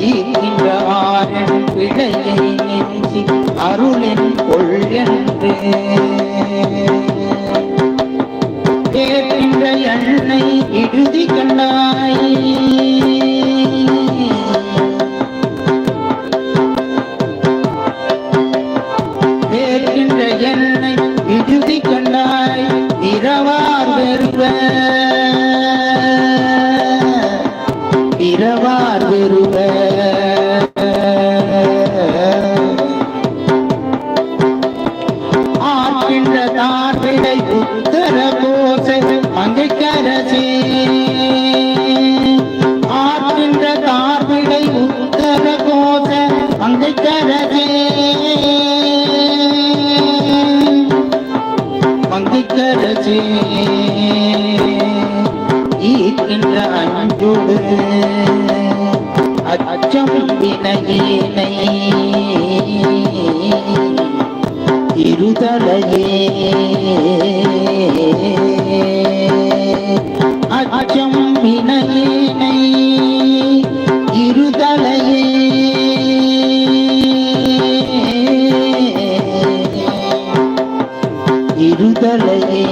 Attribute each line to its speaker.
Speaker 1: ஈர்க்கின்ற ஆரன் பிழையை நெஞ்சி அருளின் கொள்ளென்று கேட்கின்ற எண்ணெய் இறுதி கண்டாய் கேட்கின்ற எண்ணெய் இறுதி கண்டாய் இரவார் வெறுவ இரவார் வெறுவ ஆட்கின்ற தார்விடை உத்தர கோசை மங்கைக்கரசே ஆட்கின்ற தார்விடை உத்தர கோச மங்கைக்கரசே மங்கைக்கரசே ஈர்க்கின்ற அஞ்சோடு அச்சம் வினையினை. இருதலையே அச்சம் வினையினை இருதலையே இருதலையே